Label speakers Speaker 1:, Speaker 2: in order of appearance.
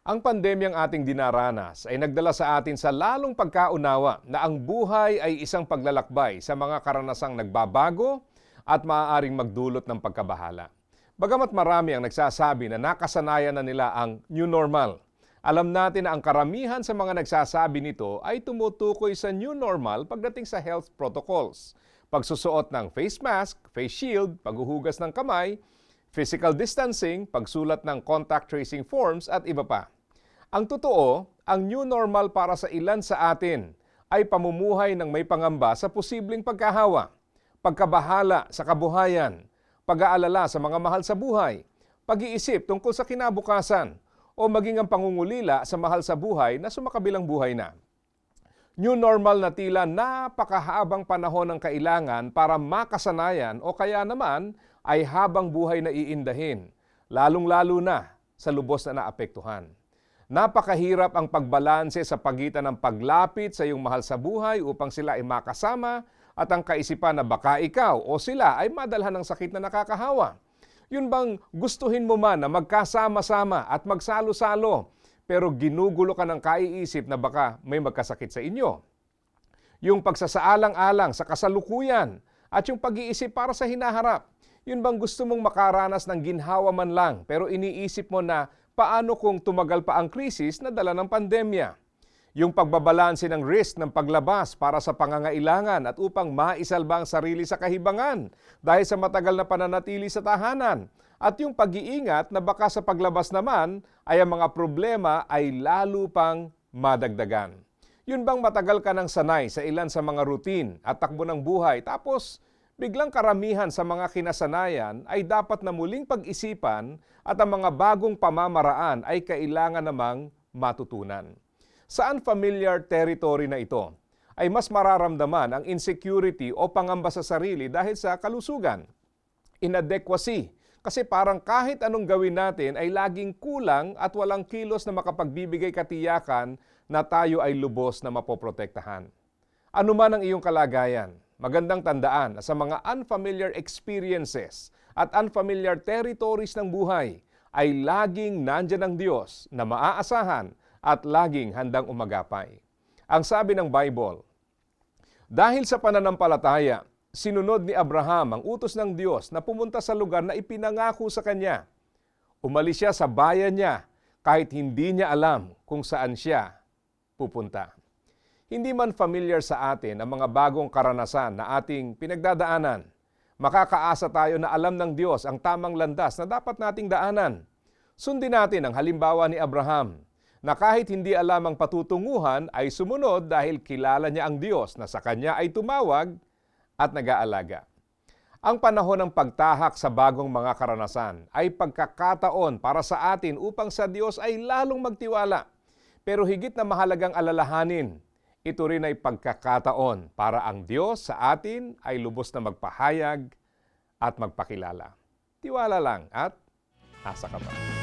Speaker 1: Ang pandemyang ating dinaranas ay nagdala sa atin sa lalong pagkaunawa na ang buhay ay isang paglalakbay sa mga karanasang nagbabago at maaaring magdulot ng pagkabahala. Bagamat marami ang nagsasabi na nakasanayan na nila ang new normal, alam natin na ang karamihan sa mga nagsasabi nito ay tumutukoy sa new normal pagdating sa health protocols. Pagsusuot ng face mask, face shield, paghuhugas ng kamay, physical distancing, pagsulat ng contact tracing forms at iba pa. Ang totoo, ang new normal para sa ilan sa atin ay pamumuhay ng may pangamba sa posibleng pagkahawa, pagkabahala sa kabuhayan, pag-aalala sa mga mahal sa buhay, pag-iisip tungkol sa kinabukasan, o maging ang pangungulila sa mahal sa buhay na sumakabilang buhay na. New normal na tila napakahabang panahon ang kailangan para makasanayan o kaya naman ay habang buhay na iindahin, lalong-lalo na sa lubos na naapektuhan. Napakahirap ang pagbalanse sa pagitan ng paglapit sa iyong mahal sa buhay upang sila ay makasama at ang kaisipan na baka ikaw o sila ay madalhan ng sakit na nakakahawa. Yun bang gustuhin mo man na magkasama-sama at magsalo-salo pero ginugulo ka ng kaiisip na baka may magkasakit sa inyo? Yung pagsasaalang-alang sa kasalukuyan at yung pag-iisip para sa hinaharap. Yun bang gusto mong makaranas ng ginhawa man lang pero iniisip mo na paano kung tumagal pa ang krisis na dala ng pandemya? Yung pagbabalanse ng risk ng paglabas para sa pangangailangan at upang maisalba ang sarili sa kahibangan dahil sa matagal na pananatili sa tahanan. At yung pag-iingat na baka sa paglabas naman ay ang mga problema ay lalo pang madagdagan. Yun bang matagal ka ng sanay sa ilan sa mga routine at takbo ng buhay tapos biglang karamihan sa mga kinasanayan ay dapat na muling pag-isipan at ang mga bagong pamamaraan ay kailangan namang matutunan. Sa unfamiliar territory na ito, ay mas mararamdaman ang insecurity o pangamba sa sarili dahil sa kalusugan. Inadequacy, kasi parang kahit anong gawin natin ay laging kulang at walang kilos na makapagbibigay katiyakan na tayo ay lubos na mapoprotektahan. Ano man ang iyong kalagayan, magandang tandaan na sa mga unfamiliar experiences at unfamiliar territories ng buhay ay laging nandyan ang Diyos na maaasahan at laging handang umagapay. Ang sabi ng Bible, Dahil sa pananampalataya, sinunod ni Abraham ang utos ng Diyos na pumunta sa lugar na ipinangako sa kanya. Umalis siya sa bayan niya kahit hindi niya alam kung saan siya pupunta. Hindi man familiar sa atin ang mga bagong karanasan na ating pinagdadaanan, makakaasa tayo na alam ng Diyos ang tamang landas na dapat nating daanan. Sundin natin ang halimbawa ni Abraham na kahit hindi alam ang patutunguhan ay sumunod dahil kilala niya ang Diyos na sa kanya ay tumawag at nag-aalaga. Ang panahon ng pagtahak sa bagong mga karanasan ay pagkakataon para sa atin upang sa Diyos ay lalong magtiwala. Pero higit na mahalagang alalahanin, ito rin ay pagkakataon para ang Diyos sa atin ay lubos na magpahayag at magpakilala. Tiwala lang at asa ka pa.